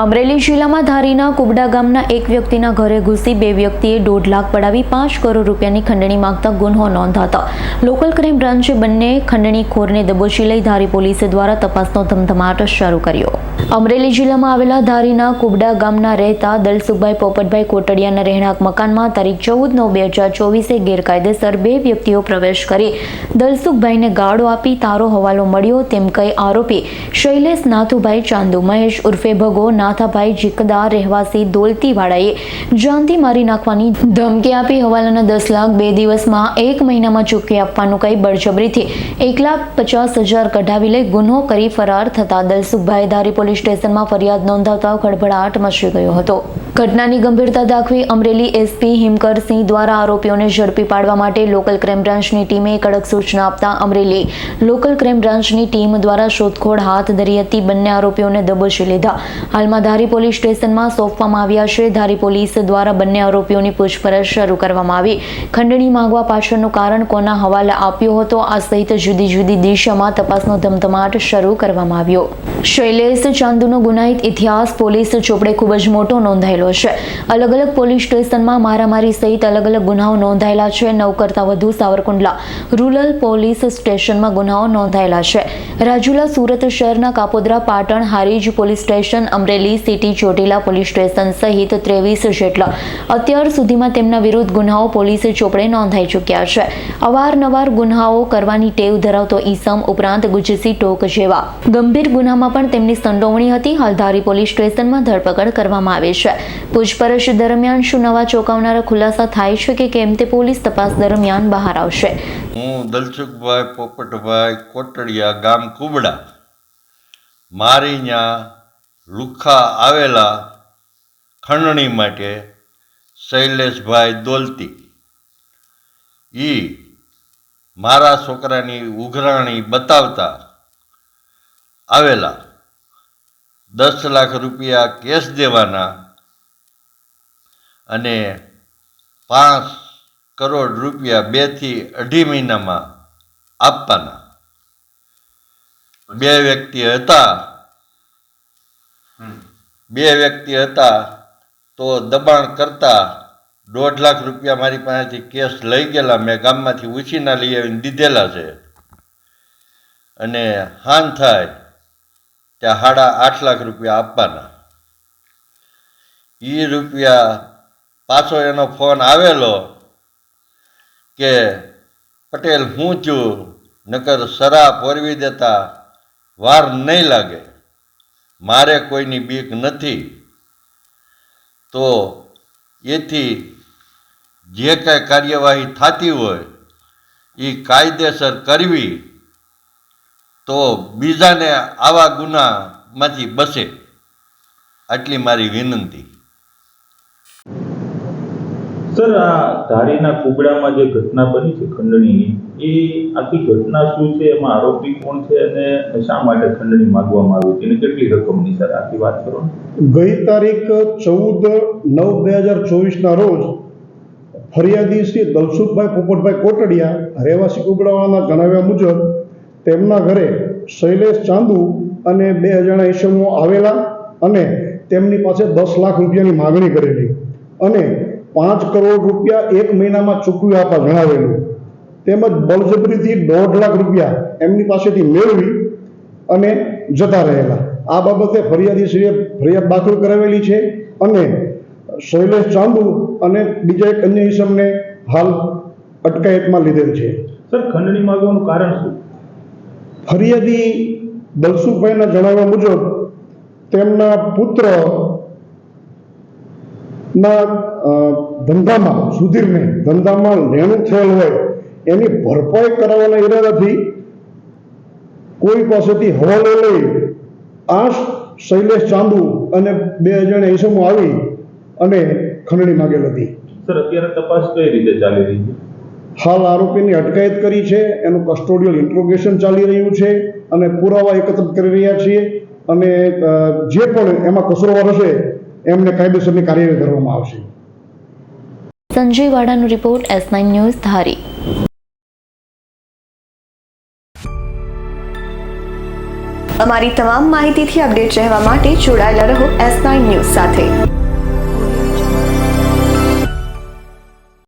અમરેલી જિલ્લામાં ધારીના કુબડા ગામના એક વ્યક્તિના ઘરે ઘૂસી બે વ્યક્તિએ દોઢ લાખ પડાવી પાંચ કરોડ રૂપિયાની ખંડણી માંગતા ગુન્હો નોંધાતા. લોકલ ક્રાઇમ બ્રાન્ચે બંને ખંડણીખોરને દબોચી લઈ ધારી પોલીસે દ્વારા તપાસનો ધમધમાટ શરૂ કર્યો. અમરેલી જિલ્લામાં આવેલા ધારીના કુબડા ગામના રહેતા દલસુખભાઈ પોપટભાઈ કોટડિયાના રહેણાંક મકાનમાં તારીખ ચૌદ નવ બે હજાર ચોવીસે ગેરકાયદેસર બે વ્યક્તિઓ પ્રવેશ કરી. દલસુખભાઈને ગાળો આપી તારો હવાલો મળ્યો તેમ કહી આરોપી શૈલેષ નાથુભાઈ ચાંદુ મહેશ ઉર્ફે ભગો નાથાભાઈ જીકદાર રહેવાસી દોલતીવાળાએ જાનથી મારી નાખવાની ધમકી આપી. હવાલાના દસ લાખ બે દિવસમાં એક મહિનામાં ચૂકવી આપવાનું કહી બળજબરીથી એક લાખ પચાસ હજાર કઢાવી લઈ ગુનો કરી ફરાર થતા દલસુખભાઈ ધારી પોલીસ સ્ટેશનમાં ફરિયાદ નોંધાવતા ખળભળાટ મચી ગયો હતો. ઘટનાની ગંભીરતા દાખવી અમરેલી એસપી હિમકરસિંહ દ્વારા આરોપીઓને ઝડપી પાડવા માટે લોકલ ક્રાઇમ બ્રાન્ચની ટીમે કડક સૂચના આપતા અમરેલી લોકલ ક્રાઇમ બ્રાન્ચની ટીમ દ્વારા શોધખોળ હાથ ધરી હતી. બંને આરોપીઓને દબોચી લીધા. હાલમાં ધારી પોલીસ સ્ટેશનમાં સોંપવામાં આવ્યા છે. ધારી પોલીસ દ્વારા બંને આરોપીઓની પૂછપરછ શરૂ કરવામાં આવી. ખંડણી માંગવા પાછળનું કારણ કોના હવાલે આપ્યો હતો, આ સહિત જુદી જુદી દિશામાં તપાસનો ધમધમાટ શરૂ કરવામાં આવ્યો. શૈલેષ ચાંદુનો ગુનાહિત ઇતિહાસ પોલીસ ચોપડે ખૂબ જ મોટો નોંધાયેલો છે. અલગ અલગ પોલીસ સ્ટેશનમાં મારામારી સહિત અલગ અલગ ગુનાઓ નોંધાયેલા છે. નવ કરતાં વધુ સાવરકુંડલા રૂરલ પોલીસ સ્ટેશનમાં ગુનાઓ નોંધાયેલા છે. રાજુલા સુરત શહેરના Kapodra Patan Harij police station, Amreli city, Chotila police station સહિત ત્રેવીસ જેટલા. અત્યાર સુધીમાં તેમના વિરુદ્ધ ગુનાઓ પોલીસે ચોપડે નોંધાઈ ચૂક્યા છે. અવારનવાર ગુનાઓ કરવાની ટેવ ધરાવતો ઈસમ ઉપરાંત ગુજસી ટોક જેવા. ગંભીર ગુનામાં પણ તેમની સંડોવણી હતી. હાલ ધારી પોલીસ સ્ટેશનમાં ધરપકડ કરવામાં આવી છે. પૂછપરછ દરમિયાન શું નવા ચોંકાવનારા ખુલાસા થાય છે કે કેમ તે પોલીસ તપાસ દરમિયાન બહાર આવશે? હું દલસુખભાઈ પોપટભાઈ, કોટડિયા ગામ કુબડા મારી ત્યાં લુખા આવેલા ખંડણી માટે શૈલેષભાઈ દોલતી. ઈ મારા છોકરાની ઉઘરાણી બતાવતા આવેલા દસ લાખ રૂપિયા કેશ દેવાના અને પાંચ કરોડ રૂપિયા બેથી અઢી મહિનામાં આપવાના. બે વ્યક્તિ હતા. બે વ્યક્તિ હતા તો દબાણ કરતા દોઢ લાખ રૂપિયા મારી પાસેથી કેસ લઈ ગયેલા. મેં ગામમાંથી ઉછીના લઈ આવીને દીધેલા છે. અને હાન થાય ત્યાં સાડા આઠ લાખ રૂપિયા આપવાના. એ રૂપિયા પાછો એનો ફોન આવેલો કે, પટેલ, હું છું. નકર સરા પોરવી દેતા વાર નહીં લાગે. મારે કોઈની બીક નથી. તો એથી જે કાંઈ કાર્યવાહી થતી હોય એ કાયદેસર કરવી તો બીજાને આવા ગુનામાંથી બસે. આટલી મારી વિનંતી. સર, આ ધારીના કુબડામાં જે ઘટના બની છે ખંડણીની, એ આખી ઘટના શું છે? એમાં આરોપી કોણ છે અને શા માટે ખંડણી માંગવામાં આવી હતી અને કેટલી રકમની સર, આખી વાત કરો ગઈ તારીખ ચૌદ નવ બે હજાર ચોવીસના રોજ ફરિયાદી શ્રી દલસુખભાઈ પોપટભાઈ કોટડિયા, રહેવાસી કુબડાવાળાના જણાવ્યા મુજબ તેમના ઘરે શૈલેષ ચાંદુ અને બે અજાણા ઈસમો આવેલા અને તેમની પાસે દસ લાખ રૂપિયાની માગણી કરેલી અને પાંચ કરોડ રૂપિયા એક મહિનામાં ચૂકવી આપવા જણાવેલું. તેમજ બળજબરીથી દોઢ લાખ રૂપિયા એમની પાસેથી મેળવી અને જતા રહેલા. આ બાબતે ફરિયાદીશ્રીએ ફરિયાદ દાખલ કરાવેલી છે અને શૈલેષ ચાંદુ અને બીજા એક અન્ય ઇસમને હાલ અટકાયતમાં લીધેલ છે. સર ખંડણી માંગવાનું કારણ શું? ફરિયાદી દલસુખભાઈના જણાવ્યા મુજબ તેમના પુત્ર ના ધંધામાં સુધીરને ધંધામાં લેણું થયેલ હોય એની ભરપાઈ કરાવવાના ઈરાદાથી કોઈ પાસેથી હવાલો લઈ આ શૈલેષ ચાંદુ અને બે જણ ઈસમો આવી અને ખંડણી માગેલ હતી. સર અત્યારે તપાસ કઈ રીતે ચાલી રહી છે? હાલ આરોપીની અટકાયત કરી છે એનું કસ્ટોડિયલ ઇન્ટ્રોગેશન ચાલી રહ્યું છે અને પુરાવા એકત્રિત કરી રહ્યા છીએ અને જે પણ એમાં કસૂરવાર હશે એમને કાયદેસરની કાર્યવાહી કરવામાં આવશે. Sanjay વાડાનો report S nine news Dhari. અમારી તમામ માહિતીથી અપડેટ રહેવા માટે જોડાયેલા રહો એસ નાઇન ન્યૂઝ સાથે.